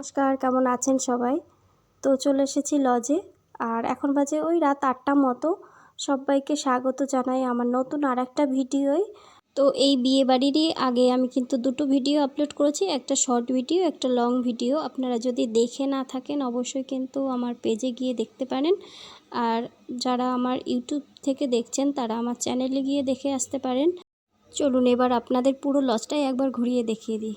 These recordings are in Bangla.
নমস্কার, কেমন আছেন সবাই? তো চলে এসেছি লজে আর এখন বাজে ওই রাত আটটা মতো। সবাইকে স্বাগত জানাই আমার নতুন আর একটা ভিডিওয়। তো এই বিয়ে বাড়িরই আগে আমি কিন্তু দুটো ভিডিও আপলোড করেছি, একটা শর্ট ভিডিও একটা লং ভিডিও আপনারা যদি দেখে না থাকেন, অবশ্যই কিন্তু আমার পেজে গিয়ে দেখতে পারেন। আর যারা আমার ইউটিউব থেকে দেখছেন, তারা আমার চ্যানেলে গিয়ে দেখে আসতে পারেন। চলুন এবার আপনাদের পুরো লজটাই একবার ঘুরিয়ে দেখিয়ে দিই।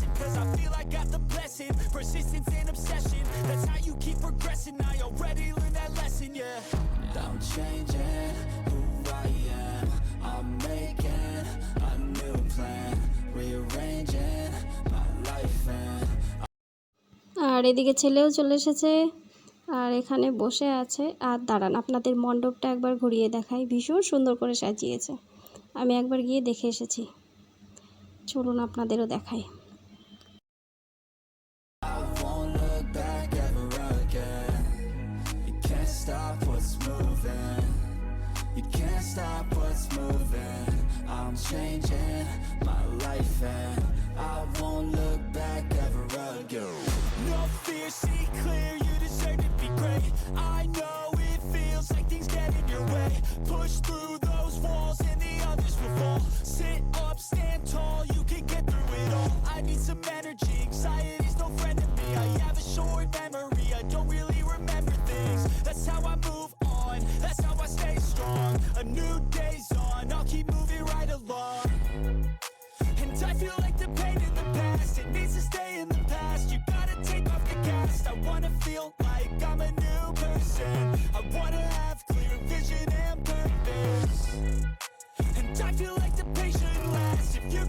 Got the blessing, persistence and obsession. That's how you keep progressing. I already learned that lesson, yeah. I'm changing who I am. I'm making a new plan, rearranging my life and আর এদিকে ছেলেও চলে এসেছে আর এখানে বসে আছে আর দাঁড়ান আপনাদের মণ্ডপটা একবার ঘুরিয়ে দেখাই ভীষণ সুন্দর করে সাজিয়েছে আমি একবার গিয়ে দেখে এসেছি চলুন আপনাদেরও দেখাই changing my life and I won't look back ever again. No fear, see clear, you deserve to be great. I know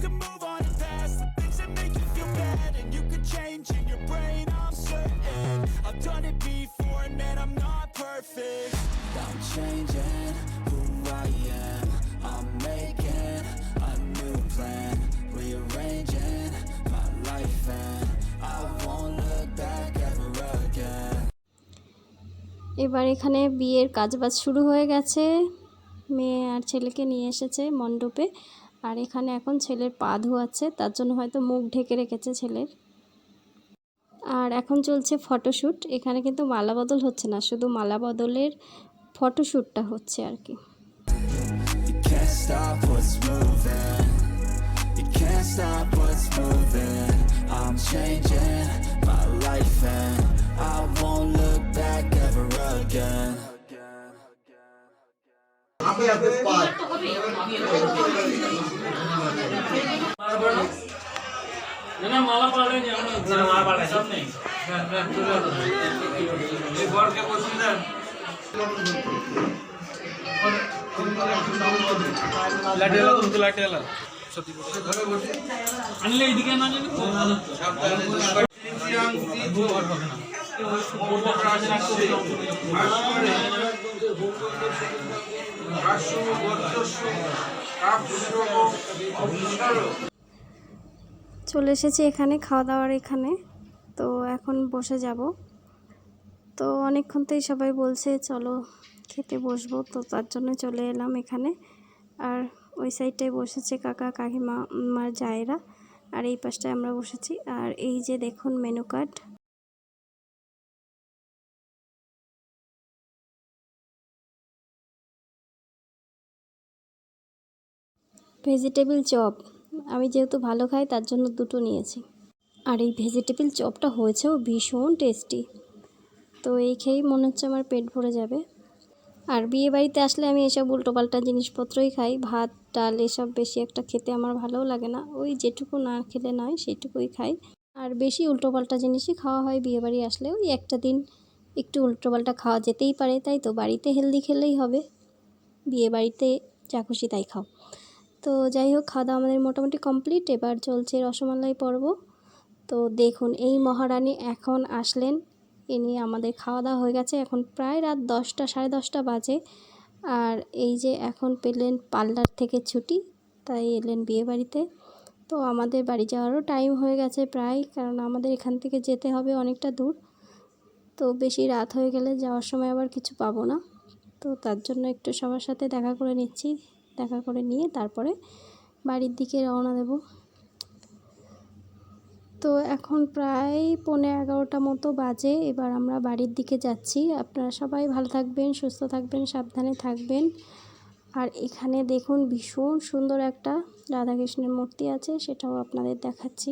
can move on and past the things that make you feel bad, and you could change in your brain, I'm certain. I've done it before, and man, I'm not perfect. I'm changing who I am. I'm making a new plan, rearranging my life, and I won't look back ever again. এবার এখানে বিয়ের কাজবাজ শুরু হয়ে গেছে মেয়ে আর ছেলেকে নিয়ে এসেছে মণ্ডপে আর এখানে এখন ছেলের পা ধোয়াচ্ছে, তার জন্য হয়তো মুখ ঢেকে রেখেছে ছেলের। আর এখন চলছে ফটোশ্যুট, এখানে কিন্তু মালা বদল হচ্ছে না, শুধু মালা বদলের ফটোশ্যুটটা হচ্ছে আর কি। আপনি আপনি পাঁচ না মালা পাল্টে নি আমরা না মালা পাল্টে সব নেই এই বরকে দেন সত্যি আনলে এইদিকে না জানি খুব ভালো চলে এসেছি এখানে, খাওয়া দাওয়ার এখানে। তো এখন বসে যাব। তো অনেকক্ষণ থেকেই সবাই বলছে, চলো খেতে বসবো। তো তার জন্য চলে এলাম এখানে। আর ওই সাইডটায় বসেছে কাকা, কাকিমা মার জায়েরা। আর এই পাশটায় আমরা বসেছি। আর এই যে দেখুন, মেনু কার্ড। Vegetable chop. আমি যেহেতু ভালো খাই, তার জন্য দুটো নিয়েছি। আর এই ভেজিটেবিল চপটা হয়েছেও ভীষণ টেস্টি। তো এই খেয়েই মনে হচ্ছে আমার পেট ভরে যাবে। আর বিয়ে বাড়িতে আসলে আমি এসব উল্টোপাল্টা জিনিসপত্রই খাই। ভাত, ডাল, এসব বেশি একটা খেতে আমার ভালোও লাগে না। ওই যেটুকু না খেলে নয় সেটুকুই খাই। আর বেশি উল্টোপাল্টা জিনিসই খাওয়া হয় বিয়েবাড়ি আসলে। ওই একটা দিন একটু উল্টোপাল্টা খাওয়া যেতেই পারে, তাই তো? বাড়িতে হেলদি খেলেই হবে। বিয়ে বাড়িতে যা খুশি তাই খাও। তো যাই হোক খাওয়া দাওয়া আমাদের মোটামুটি কমপ্লিট এবার চলছে রসমালাই পর্ব। তো দেখুন, এই মহারানী এখন আসলেন। এ নিয়ে আমাদের খাওয়া দাওয়া হয়ে গেছে। এখন প্রায় রাত দশটা, সাড়ে দশটা বাজে। আর এই যে এখন পেলেন পার্লার থেকে ছুটি, তাই এলেন বিয়ে বাড়িতে তো আমাদের বাড়ি যাওয়ারও টাইম হয়ে গেছে প্রায়, কারণ আমাদের এখান থেকে যেতে হবে অনেকটা দূর। তো বেশি রাত হয়ে গেলে যাওয়ার সময় আবার কিছু পাবো না। তো তার জন্য একটু সবার সাথে দেখা করে নিচ্ছি। দেখা করে নিয়ে তারপরে বাড়ির দিকে রওনা দেব। তো এখন প্রায় পৌনে এগারোটা মতো বাজে, এবার আমরা বাড়ির দিকে যাচ্ছি। আপনারা সবাই ভালো থাকবেন, সুস্থ থাকবেন, সাবধানে থাকবেন। আর এখানে দেখুন, ভীষণ সুন্দর একটা রাধাকৃষ্ণের মূর্তি আছে, সেটাও আপনাদের দেখাচ্ছি।